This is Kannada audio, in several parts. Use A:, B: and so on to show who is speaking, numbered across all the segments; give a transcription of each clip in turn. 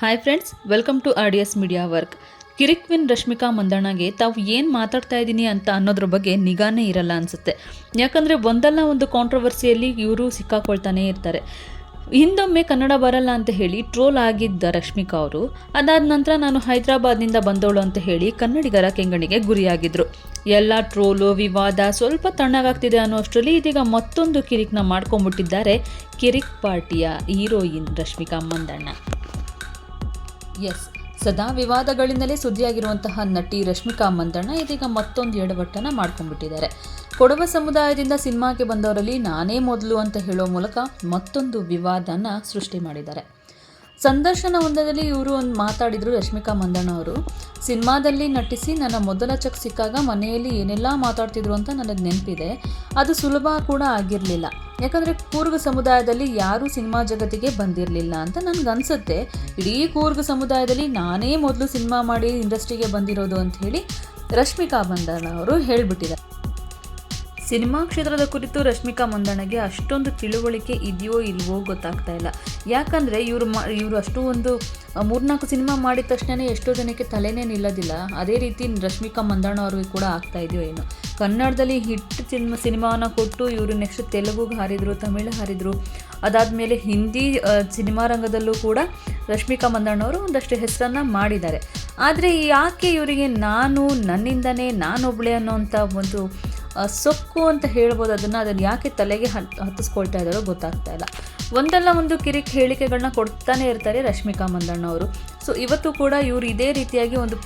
A: Hi friends welcome to R D S media work ಕಿರಿಕ್ವಿನ್ Rashmika ಮಂದಣ್ಣಗೆ ತಾವು ಏನು ಮಾತಾಡ್ತಾ ಇದ್ದೀನಿ ಅಂತ ಅನ್ನೋದ್ರ ಬಗ್ಗೆ ನಿಗಾನೇ ಇರಲ್ಲ ಅನಿಸುತ್ತೆ. ಯಾಕಂದರೆ ಒಂದಲ್ಲ ಒಂದು ಕಾಂಟ್ರವರ್ಸಿಯಲ್ಲಿ ಇವರು ಸಿಕ್ಕಾಕೊಳ್ತಾನೆ ಇರ್ತಾರೆ. ಹಿಂದೊಮ್ಮೆ ಕನ್ನಡ ಬರಲ್ಲ ಅಂತ ಹೇಳಿ ಟ್ರೋಲ್ ಆಗಿದ್ದ ರಶ್ಮಿಕಾ ಅವರು. ಅದಾದ ನಂತರ ನಾನು ಹೈದರಾಬಾದ್ನಿಂದ ಬಂದವಳು ಅಂತ ಹೇಳಿ ಕನ್ನಡಿಗರ ಕೆಂಗಣಿಗೆ ಗುರಿಯಾಗಿದ್ದರು ಎಲ್ಲ ಟ್ರೋಲು ವಿವಾದ ಸ್ವಲ್ಪ ತಣ್ಣಗಾಗ್ತಿದೆ ಅನ್ನೋ ಅಷ್ಟರಲ್ಲಿ ಇದೀಗ ಮತ್ತೊಂದು ಕಿರಿಕ್ನ ಮಾಡ್ಕೊಂಡ್ಬಿಟ್ಟಿದ್ದಾರೆ ಕಿರಿಕ್ ಪಾರ್ಟಿಯ ಹೀರೋಯಿನ್ ರಶ್ಮಿಕಾ ಮಂದಣ್ಣ. ಎಸ್ ಸದಾ ವಿವಾದಗಳಿಂದಲೇ ಸುದ್ದಿಯಾಗಿರುವಂತಹ ನಟಿ ರಶ್ಮಿಕಾ ಮಂದಣ್ಣ ಇದೀಗ ಮತ್ತೊಂದು ಎಡವಟ್ಟನ್ನು ಮಾಡ್ಕೊಂಡ್ಬಿಟ್ಟಿದ್ದಾರೆ. ಕೊಡವ ಸಮುದಾಯದಿಂದ ಸಿನಿಮಾಗೆ ಬಂದವರಲ್ಲಿ ನಾನೇ ಮೊದಲು ಅಂತ ಹೇಳೋ ಮೂಲಕ ಮತ್ತೊಂದು ವಿವಾದನ ಸೃಷ್ಟಿ ಮಾಡಿದ್ದಾರೆ. ಸಂದರ್ಶನ ಒಂದರಲ್ಲಿ ಇವರು ಒಂದು ಮಾತಾಡಿದರು ರಶ್ಮಿಕಾ ಮಂದಣ್ಣ ಅವರು, ಸಿನಿಮಾದಲ್ಲಿ ನಟಿಸಿ ನನ್ನ ಮೊದಲ ಚಕ್ ಸಿಕ್ಕಾಗ ಮನೆಯಲ್ಲಿ ಏನೆಲ್ಲ ಮಾತಾಡ್ತಿದ್ರು ಅಂತ ನನಗೆ ನೆನಪಿದೆ. ಅದು ಸುಲಭ ಕೂಡ ಆಗಿರಲಿಲ್ಲ. ಯಾಕಂದರೆ ಕೂರ್ಗ ಸಮುದಾಯದಲ್ಲಿ ಯಾರೂ ಸಿನಿಮಾ ಜಗತ್ತಿಗೆ ಬಂದಿರಲಿಲ್ಲ ಅಂತ ನನಗೆ ಅನಿಸುತ್ತೆ. ಇಡೀ ಕೂರ್ಗ ಸಮುದಾಯದಲ್ಲಿ ನಾನೇ ಮೊದಲು ಸಿನಿಮಾ ಮಾಡಿ ಇಂಡಸ್ಟ್ರಿಗೆ ಬಂದಿರೋದು ಅಂತ ಹೇಳಿ ರಶ್ಮಿಕಾ ಮಂದಣ್ಣ ಅವರು ಹೇಳ್ಬಿಟ್ಟಿದ್ದಾರೆ. ಸಿನಿಮಾ ಕ್ಷೇತ್ರದ ಕುರಿತು ರಶ್ಮಿಕಾ ಮಂದಣ್ಣಗೆ ಅಷ್ಟೊಂದು ತಿಳುವಳಿಕೆ ಇದೆಯೋ ಇಲ್ವೋ ಗೊತ್ತಾಗ್ತಾ ಇಲ್ಲ. ಯಾಕಂದರೆ ಇವರು ಮಾ, ಇವರು ಅಷ್ಟು ಒಂದು ಮೂರ್ನಾಲ್ಕು ಸಿನಿಮಾ ಮಾಡಿದ ತಕ್ಷಣವೇ ಎಷ್ಟೋ ಜನಕ್ಕೆ ತಲೆನೇ ನಿಲ್ಲೋದಿಲ್ಲ. ಅದೇ ರೀತಿ ರಶ್ಮಿಕಾ ಮಂದಣ್ಣ ಅವ್ರಿಗೆ ಕೂಡ ಆಗ್ತಾ ಇದೆಯೋ ಏನೋ. ಕನ್ನಡದಲ್ಲಿ ಹಿಟ್ ಸಿನಿಮಾ ಸಿನಿಮಾನ ಕೊಟ್ಟು ಇವರು ನೆಕ್ಸ್ಟ್ ತೆಲುಗುಗೆ ಹಾರಿದರು, ತಮಿಳು ಹಾರಿದ್ರು. ಅದಾದಮೇಲೆ ಹಿಂದಿ ಸಿನಿಮಾ ರಂಗದಲ್ಲೂ ಕೂಡ ರಶ್ಮಿಕಾ ಮಂದಣ್ಣವರು ಒಂದಷ್ಟು ಹೆಸರನ್ನು ಮಾಡಿದ್ದಾರೆ. ಆದರೆ ಯಾಕೆ ಇವರಿಗೆ ನಾನು ನನ್ನಿಂದನೇ ನಾನೊಬ್ಳೆ ಅನ್ನೋಂಥ ಒಂದು ಸೊಕ್ಕು ಅಂತ ಹೇಳ್ಬೋದು ಅದನ್ನು ಅದನ್ನು ಯಾಕೆ ತಲೆಗೆ ಹತ್, ಹತ್ತಿಸ್ಕೊಳ್ತಾ ಇದ್ದಾರೋ ಗೊತ್ತಾಗ್ತಾ ಇಲ್ಲ. ಒಂದಲ್ಲ ಒಂದು ಕಿರಿಕ್ ಹೇಳಿಕೆಗಳನ್ನ ಕೊಡ್ತಾನೆ ಇರ್ತಾರೆ ರಶ್ಮಿಕಾ ಮಂದಣ್ಣ ಅವರು ಸೊ ಇವತ್ತು ಕೂಡ ಇವರು ಇದೇ ರೀತಿಯಾಗಿ ಒಂದು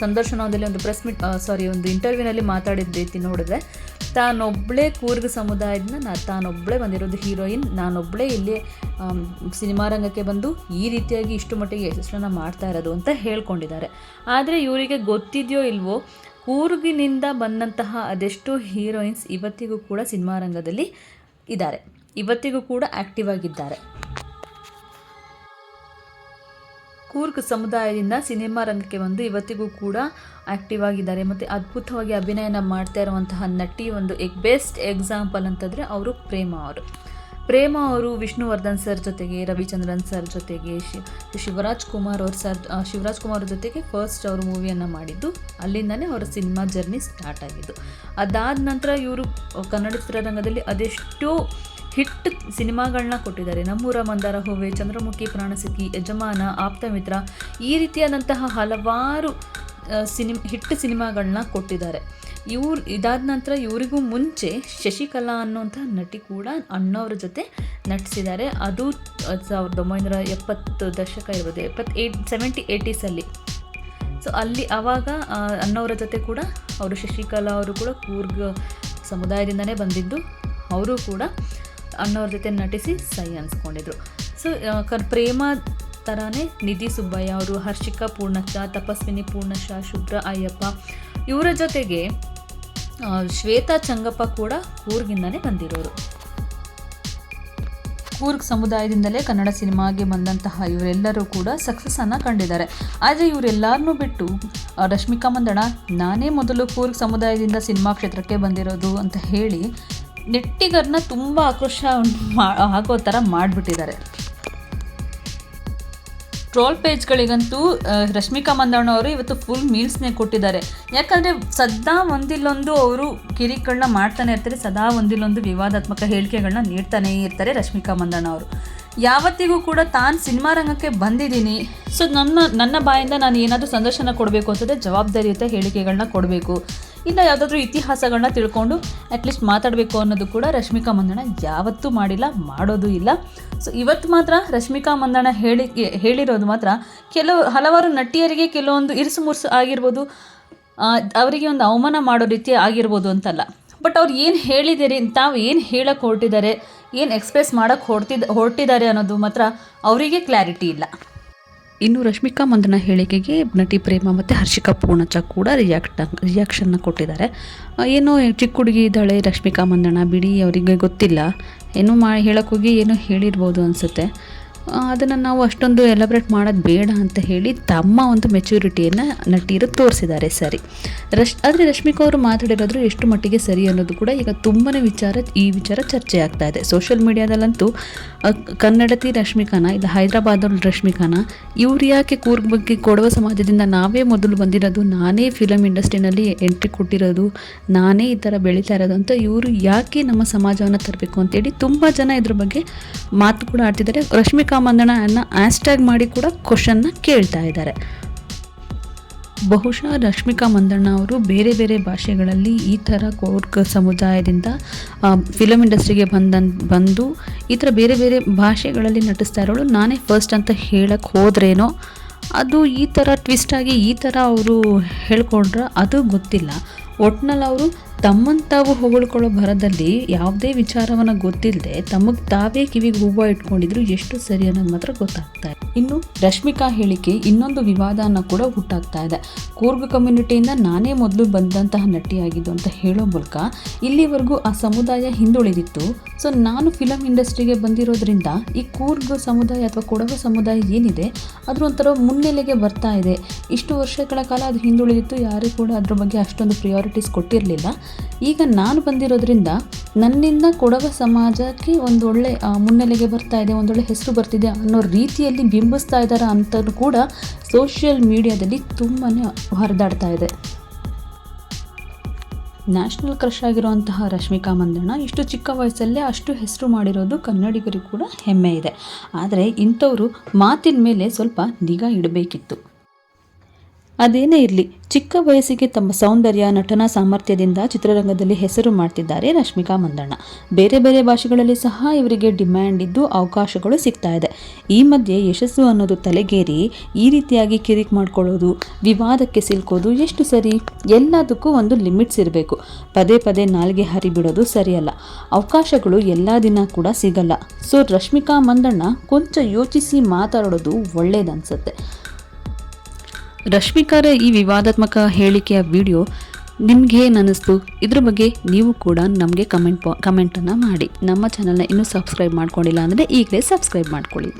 A: ಸಂದರ್ಶನದಲ್ಲಿ ಒಂದು ಪ್ರೆಸ್ ಮೀಟ್ ಸಾರಿ ಒಂದು ಇಂಟರ್ವ್ಯೂನಲ್ಲಿ ಮಾತಾಡಿದ ರೀತಿ ನೋಡಿದ್ರೆ ತಾನೊಬ್ಬಳೇ ಕೂರ್ಗ ಸಮುದಾಯದಿಂದ ನಾ ತಾನೊಬ್ಬಳೇ ಬಂದಿರೋದು ಹೀರೋಯಿನ್ ನಾನೊಬ್ಬಳೇ ಇಲ್ಲಿ ಸಿನಿಮಾ ರಂಗಕ್ಕೆ ಬಂದು ಈ ರೀತಿಯಾಗಿ ಇಷ್ಟು ಮಟ್ಟಿಗೆ ಯಶಸ್ಸನ್ನು ಮಾಡ್ತಾ ಇರೋದು ಅಂತ ಹೇಳ್ಕೊಂಡಿದ್ದಾರೆ. ಆದರೆ ಇವರಿಗೆ ಗೊತ್ತಿದೆಯೋ ಇಲ್ವೋ ಕೂರ್ಗಿನಿಂದ ಬಂದಂತಹ ಅದೆಷ್ಟೋ ಹೀರೋಯಿನ್ಸ್ ಇವತ್ತಿಗೂ ಕೂಡ ಸಿನಿಮಾ ರಂಗದಲ್ಲಿ ಇದ್ದಾರೆ. ಇವತ್ತಿಗೂ ಕೂಡ ಆಕ್ಟಿವ್ ಆಗಿದ್ದಾರೆ. ಕೂರ್ಗ್ ಸಮುದಾಯದಿಂದ ಸಿನಿಮಾ ರಂಗಕ್ಕೆ ಬಂದು ಇವತ್ತಿಗೂ ಕೂಡ ಆಕ್ಟಿವ್ ಆಗಿದ್ದಾರೆ. ಮತ್ತು ಅದ್ಭುತವಾಗಿ ಅಭಿನಯನ ಮಾಡ್ತಾ ಇರುವಂತಹ ನಟಿ ಒಂದು ಎಗ್ ಬೆಸ್ಟ್ ಎಕ್ಸಾಂಪಲ್ ಅಂತಂದರೆ ಅವರು ಪ್ರೇಮ ಅವರು. ಪ್ರೇಮ ಅವರು ವಿಷ್ಣುವರ್ಧನ್ ಸರ್ ಜೊತೆಗೆ, ರವಿಚಂದ್ರನ್ ಸರ್ ಜೊತೆಗೆ ಶಿವರಾಜ್ ಕುಮಾರ್ ಅವ್ರ ಸರ್ ಶಿವರಾಜ್ ಕುಮಾರ್ ಅವ್ರ ಜೊತೆಗೆ ಫಸ್ಟ್ ಅವರು ಮೂವಿಯನ್ನು ಮಾಡಿದ್ದು. ಅಲ್ಲಿಂದನೇ ಅವರ ಸಿನಿಮಾ ಜರ್ನಿ ಸ್ಟಾರ್ಟ್ ಆಗಿದ್ದು. ಅದಾದ ನಂತರ ಇವರು ಕನ್ನಡ ಚಿತ್ರರಂಗದಲ್ಲಿ ಅದೆಷ್ಟೋ ಹಿಟ್ ಸಿನಿಮಾಗಳನ್ನ ಕೊಟ್ಟಿದ್ದಾರೆ. ನಮ್ಮೂರ ಮಂದಾರ ಹೂವೆ, ಚಂದ್ರಮುಖಿ, ಪ್ರಾಣಸಿಕ್ಕಿ, ಯಜಮಾನ ಆಪ್ತಮಿತ್ರ ಈ ರೀತಿಯಾದಂತಹ ಹಲವಾರು ಸಿನಿಮಾ, ಹಿಟ್ ಸಿನಿಮಾಗಳನ್ನ ಕೊಟ್ಟಿದ್ದಾರೆ. ಇವ್ರು, ಇದಾದ ನಂತರ ಇವರಿಗೂ ಮುಂಚೆ ಶಶಿಕಲಾ ಅನ್ನೋಂಥ ನಟಿ ಕೂಡ ಅಣ್ಣವ್ರ ಜೊತೆ ನಟಿಸಿದ್ದಾರೆ. ಅದು ಸಾವಿರದ ಒಂಬೈನೂರ ಎಪ್ಪತ್ತು ದಶಕ ಇರ್ಬೋದು, ಎಪ್ಪತ್ತು ಏಯ್ಟ್ ಸೆವೆಂಟಿ ಏಯ್ಟೀಸಲ್ಲಿ ಸೊ ಅಲ್ಲಿ ಆವಾಗ ಅಣ್ಣವರ ಜೊತೆ ಕೂಡ ಅವರು ಶಶಿಕಲಾ ಅವರು ಕೂಡ ಕೂರ್ಗ್ ಸಮುದಾಯದಿಂದನೇ ಬಂದಿದ್ದು. ಅವರು ಕೂಡ ಅಣ್ಣವ್ರ ಜೊತೆ ನಟಿಸಿ ಸೈ ಅನ್ಸ್ಕೊಂಡಿದ್ರು. ಸೊ ಕ ಪ್ರೇಮ ಥರನೇ ನಿಧಿ ಸುಬ್ಬಯ್ಯ ಅವರು, ಹರ್ಷಿಕಾ ಪೂರ್ಣಶ, ತಪಸ್ವಿನಿ ಪೂರ್ಣಶ, ಶುಭ್ರ ಅಯ್ಯಪ್ಪ ಇವರ ಜೊತೆಗೆ ಶ್ವೇತಾ ಚಂಗಪ್ಪ ಕೂಡ ಕೂರ್ಗಿಂದನೇ ಬಂದಿರೋರು. ಕೂರ್ಗ್ ಸಮುದಾಯದಿಂದಲೇ ಕನ್ನಡ ಸಿನಿಮಾಗೆ ಬಂದಂತಹ ಇವರೆಲ್ಲರೂ ಕೂಡ ಸಕ್ಸಸ್ಸನ್ನು ಕಂಡಿದ್ದಾರೆ. ಆದರೆ ಇವರೆಲ್ಲರನ್ನೂ ಬಿಟ್ಟು ರಶ್ಮಿಕಾ ಮಂದಣ ನಾನೇ ಮೊದಲು ಕೂರ್ಗ್ ಸಮುದಾಯದಿಂದ ಸಿನಿಮಾ ಕ್ಷೇತ್ರಕ್ಕೆ ಬಂದಿರೋದು ಅಂತ ಹೇಳಿ ನೆಟ್ಟಿಗರನ್ನ ತುಂಬ ಆಕ್ರೋಶ ಆಗೋ ಥರ ಮಾಡಿಬಿಟ್ಟಿದ್ದಾರೆ. ಟ್ರೋಲ್ ಪೇಜ್ಗಳಿಗಂತೂ ರಶ್ಮಿಕಾ ಮಂದಣ್ಣ ಅವರು ಇವತ್ತು ಫುಲ್ ಮೀಲ್ಸ್ನೇ ಕೊಟ್ಟಿದ್ದಾರೆ. ಯಾಕಂದರೆ ಸದಾ ಒಂದಿಲ್ಲೊಂದು ಅವರು ಕಿರಿಕಗಳನ್ನ ಮಾಡ್ತಾನೆ ಇರ್ತಾರೆ, ಸದಾ ಒಂದಿಲ್ಲೊಂದು ವಿವಾದಾತ್ಮಕ ಹೇಳಿಕೆಗಳನ್ನ ನೀಡ್ತಾನೇ ಇರ್ತಾರೆ ರಶ್ಮಿಕಾ ಮಂದಣ್ಣ ಅವರು. ಯಾವತ್ತಿಗೂ ಕೂಡ ತಾನು ಸಿನಿಮಾ ರಂಗಕ್ಕೆ ಬಂದಿದ್ದೀನಿ. ಸೊ ನನ್ನ ನನ್ನ ಬಾಯಿಂದ ನಾನು ಏನಾದರೂ ಸಂದರ್ಶನ ಕೊಡಬೇಕು ಅಂತಂದರೆ ಜವಾಬ್ದಾರಿಯುತ ಹೇಳಿಕೆಗಳನ್ನ ಕೊಡಬೇಕು. ಇಲ್ಲ ಯಾವುದಾದ್ರೂ ಇತಿಹಾಸಗಳನ್ನ ತಿಳ್ಕೊಂಡು ಅಟ್ಲೀಸ್ಟ್ ಮಾತಾಡಬೇಕು ಅನ್ನೋದು ಕೂಡ ರಶ್ಮಿಕಾ ಮಂದಣ್ಣ ಯಾವತ್ತೂ ಮಾಡಿಲ್ಲ, ಮಾಡೋದು ಇಲ್ಲ. ಸೊ ಇವತ್ತು ಮಾತ್ರ ರಶ್ಮಿಕಾ ಮಂದಣ್ಣ ಹೇಳಿ, ಹೇಳಿರೋದು ಮಾತ್ರ ಕೆಲವು, ಹಲವಾರು ನಟಿಯರಿಗೆ ಕೆಲವೊಂದು ಇರಿಸು ಮುರುಸು ಆಗಿರ್ಬೋದು ಅವರಿಗೆ ಒಂದು ಅವಮಾನ ಮಾಡೋ ರೀತಿ ಆಗಿರ್ಬೋದು ಅಂತಲ್ಲ. ಬಟ್ ಅವ್ರು ಏನು ಹೇಳಿದ್ದೀರಿ ತಾವು ಏನು ಹೇಳಕ್ಕೆ ಹೊರಟಿದ್ದಾರೆ, ಏನು ಎಕ್ಸ್ಪ್ರೆಸ್ ಮಾಡೋಕ್ಕೆ ಹೊರಟಿದ್ದ ಹೊರಟಿದ್ದಾರೆ ಅನ್ನೋದು ಮಾತ್ರ ಅವರಿಗೆ ಕ್ಲಾರಿಟಿ ಇಲ್ಲ. ಇನ್ನು ರಶ್ಮಿಕಾ ಮಂದನ ಹೇಳಿಕೆಗೆ ನಟಿ ಪ್ರೇಮ ಮತ್ತು ಹರ್ಷಿಕಾ ಪೂರ್ಣಚ ಕೂಡ ರಿಯಾಕ್ಟ್ ರಿಯಾಕ್ಷನ್ನ ಕೊಟ್ಟಿದ್ದಾರೆ. ಏನೋ ಚಿಕ್ಕ ಹುಡುಗಿ ಇದ್ದಾಳೆ ರಶ್ಮಿಕಾ ಮಂದಣ್ಣ ಬಿಡಿ, ಅವರಿಗೆ ಗೊತ್ತಿಲ್ಲ. ಏನೋ ಮಾ ಹೇಳೋಕ್ಕೋಗಿ ಏನೋ ಹೇಳಿರ್ಬೋದು ಅನಿಸುತ್ತೆ. ಅದನ್ನು ನಾವು ಅಷ್ಟೊಂದು ಎಲಬ್ರೇಟ್ ಮಾಡೋದು ಬೇಡ ಅಂತ ಹೇಳಿ ತಮ್ಮ ಒಂದು ಮೆಚುರಿಟಿಯನ್ನು ನಟಿಯರು ತೋರಿಸಿದ್ದಾರೆ ಸರಿ. ರಶ್, ಆದರೆ ರಶ್ಮಿಕಾ ಅವರು ಮಾತಾಡಿರೋದ್ರು ಎಷ್ಟು ಮಟ್ಟಿಗೆ ಸರಿ ಅನ್ನೋದು ಕೂಡ ಈಗ ತುಂಬಾ ವಿಚಾರ, ಈ ವಿಚಾರ ಚರ್ಚೆ ಆಗ್ತಾ ಇದೆ. ಸೋಷಿಯಲ್ ಮೀಡಿಯಾದಲ್ಲಂತೂ ಕನ್ನಡತಿ ರಶ್ಮಿಕಾನ ಇಲ್ಲ ಹೈದರಾಬಾದವ್ರ ರಶ್ಮಿಕಾನ, ಇವ್ರು ಯಾಕೆ ಕೂರ್ಗ್ ಬಗ್ಗೆ ಕೊಡುವ ಸಮಾಜದಿಂದ ನಾವೇ ಮೊದಲು ಬಂದಿರೋದು, ನಾನೇ ಫಿಲಮ್ ಇಂಡಸ್ಟ್ರಿನಲ್ಲಿ ಎಂಟ್ರಿ ಕೊಟ್ಟಿರೋದು, ನಾನೇ ಈ ಥರ ಬೆಳೀತಾ ಇರೋದು ಅಂತ ಇವರು ಯಾಕೆ ನಮ್ಮ ಸಮಾಜವನ್ನು ತರಬೇಕು ಅಂತೇಳಿ ತುಂಬ ಜನ ಇದ್ರ ಬಗ್ಗೆ ಮಾತು ಕೂಡ ಆಡ್ತಿದ್ದಾರೆ. ರಶ್ಮಿಕಾ ಮಂದಣ್ಣನ ಆಸ್ಟ್ಯಾಗ್ ಮಾಡಿ ಕೂಡ ಕ್ವಶನ್ನ ಕೇಳ್ತಾ ಇದ್ದಾರೆ. ಬಹುಶಃ ರಶ್ಮಿಕಾ ಮಂದಣ್ಣ ಅವರು ಬೇರೆ ಬೇರೆ ಭಾಷೆಗಳಲ್ಲಿ ಈ ಥರ ಕೋರ್ಕ್ ಸಮುದಾಯದಿಂದ ಫಿಲಮ್ ಇಂಡಸ್ಟ್ರಿಗೆ ಬಂದನ್, ಬಂದು ಈ ಥರ ಬೇರೆ ಬೇರೆ ಭಾಷೆಗಳಲ್ಲಿ ನಟಿಸ್ತಾ ಇರೋಳು. ನಾನೇ ಫಸ್ಟ್ ಅಂತ ಹೇಳಕ್ಕೆ ಹೋದ್ರೇನೋ ಅದು ಈ ಥರ ಟ್ವಿಸ್ಟ್ ಆಗಿ ಈ ಥರ ಅವರು ಹೇಳ್ಕೊಂಡ್ರೆ ಅದು ಗೊತ್ತಿಲ್ಲ. ಒಟ್ನಲ್ಲಿ ಅವರು ತಮ್ಮನ್ನು ತಾವು ಹೊಗಳ್ಕೊಳ್ಳೋ ಭರದಲ್ಲಿ ಯಾವುದೇ ವಿಚಾರವನ್ನು ಗೊತ್ತಿಲ್ಲದೆ ತಮಗೆ ತಾವೇ ಕಿವಿಗೆ ಹೂವು ಇಟ್ಕೊಂಡಿದ್ರು ಎಷ್ಟು ಸರಿ ಅನ್ನೋದು ಮಾತ್ರ ಗೊತ್ತಾಗ್ತಾ ಇದೆ. ಇನ್ನು ರಶ್ಮಿಕಾ ಹೇಳಿಕೆ ಇನ್ನೊಂದು ವಿವಾದನ ಕೂಡ ಹುಟ್ಟಾಗ್ತಾ ಇದೆ. ಕೂರ್ಗ್ ಕಮ್ಯುನಿಟಿಯಿಂದ ನಾನೇ ಮೊದಲು ಬಂದಂತಹ ನಟಿಯಾಗಿದ್ದು ಅಂತ ಹೇಳೋ ಮೂಲಕ ಇಲ್ಲಿವರೆಗೂ ಆ ಸಮುದಾಯ ಹಿಂದುಳಿದಿತ್ತು. ಸೊ ನಾನು ಫಿಲಮ್ ಇಂಡಸ್ಟ್ರಿಗೆ ಬಂದಿರೋದ್ರಿಂದ ಈ ಕೂರ್ಗ್ ಸಮುದಾಯ ಅಥವಾ ಕೊಡವ ಸಮುದಾಯ ಏನಿದೆ, ಅದ್ರ ಒಂಥರ ಮುನ್ನೆಲೆಗೆ ಬರ್ತಾ ಇದೆ. ಇಷ್ಟು ವರ್ಷಗಳ ಕಾಲ ಅದು ಹಿಂದುಳಿದಿತ್ತು, ಯಾರೂ ಕೂಡ ಅದ್ರ ಬಗ್ಗೆ ಅಷ್ಟೊಂದು ಪ್ರಿಯಾರಿಟೀಸ್ ಕೊಟ್ಟಿರಲಿಲ್ಲ. ಈಗ ನಾನು ಬಂದಿರೋದ್ರಿಂದ ನನ್ನಿಂದ ಕೊಡವ ಸಮಾಜಕ್ಕೆ ಒಂದೊಳ್ಳೆ ಮುನ್ನೆಲೆಗೆ ಬರ್ತಾ ಇದೆ, ಒಂದೊಳ್ಳೆ ಹೆಸರು ಬರ್ತಿದೆ ಅನ್ನೋ ರೀತಿಯಲ್ಲಿ ಬಿಂಬಿಸ್ತಾ ಇದ್ದಾರೆ ಅಂತಲೂ ಕೂಡ ಸೋಷಿಯಲ್ ಮೀಡಿಯಾದಲ್ಲಿ ತುಂಬಾ ಹರಿದಾಡ್ತಾ ಇದೆ. ನ್ಯಾಷನಲ್ ಕ್ರಶ್ ಆಗಿರುವಂತಹ ರಶ್ಮಿಕಾ ಮಂದಣ್ಣ ಇಷ್ಟು ಚಿಕ್ಕ ವಯಸ್ಸಲ್ಲೇ ಅಷ್ಟು ಹೆಸರು ಮಾಡಿರೋದು ಕನ್ನಡಿಗರಿಗೂ ಕೂಡ ಹೆಮ್ಮೆ ಇದೆ. ಆದರೆ ಇಂಥವರು ಮಾತಿನ ಮೇಲೆ ಸ್ವಲ್ಪ ನಿಗಾ ಇಡಬೇಕಿತ್ತು. ಅದೇನೇ ಇರಲಿ, ಚಿಕ್ಕ ವಯಸ್ಸಿಗೆ ತಮ್ಮ ಸೌಂದರ್ಯ, ನಟನಾ ಸಾಮರ್ಥ್ಯದಿಂದ ಚಿತ್ರರಂಗದಲ್ಲಿ ಹೆಸರು ಮಾಡ್ತಿದ್ದಾರೆ ರಶ್ಮಿಕಾ ಮಂದಣ್ಣ. ಬೇರೆ ಬೇರೆ ಭಾಷೆಗಳಲ್ಲಿ ಸಹ ಇವರಿಗೆ ಡಿಮ್ಯಾಂಡ್ ಇದ್ದು ಅವಕಾಶಗಳು ಸಿಗ್ತಾ ಇದೆ. ಈ ಮಧ್ಯೆ ಯಶಸ್ಸು ಅನ್ನೋದು ತಲೆಗೇರಿ, ಈ ರೀತಿಯಾಗಿ ಕಿರಿಕ್ ಮಾಡ್ಕೊಳ್ಳೋದು, ವಿವಾದಕ್ಕೆ ಸಿಲ್ಕೋದು ಎಷ್ಟು ಸರಿ? ಎಲ್ಲದಕ್ಕೂ ಒಂದು ಲಿಮಿಟ್ಸ್ ಇರಬೇಕು. ಪದೇ ಪದೇ ನಾಲ್ಗೆ ಹರಿಬಿಡೋದು ಸರಿಯಲ್ಲ. ಅವಕಾಶಗಳು ಎಲ್ಲ ದಿನ ಕೂಡ ಸಿಗಲ್ಲ. ಸೊ, ರಶ್ಮಿಕಾ ಮಂದಣ್ಣ, ಕೊಂಚ ಯೋಚಿಸಿ ಮಾತಾಡೋದು ಒಳ್ಳೇದನ್ಸುತ್ತೆ. ರಶ್ಮಿಕಾರ ಈ ವಿವಾದಾತ್ಮಕ ಹೇಳಿಕೆಯ ವಿಡಿಯೋ ನಿಮ್ಗೆ ಏನು ಇದ್ರ ಬಗ್ಗೆ ನೀವು ಕೂಡ ನಮಗೆ ಕಮೆಂಟ್ ಕಮೆಂಟನ್ನು ಮಾಡಿ. ನಮ್ಮ ಚಾನಲ್ನ ಇನ್ನೂ ಸಬ್ಸ್ಕ್ರೈಬ್ ಮಾಡ್ಕೊಂಡಿಲ್ಲ ಅಂದರೆ ಈಗಲೇ ಸಬ್ಸ್ಕ್ರೈಬ್ ಮಾಡ್ಕೊಳ್ಳಿ.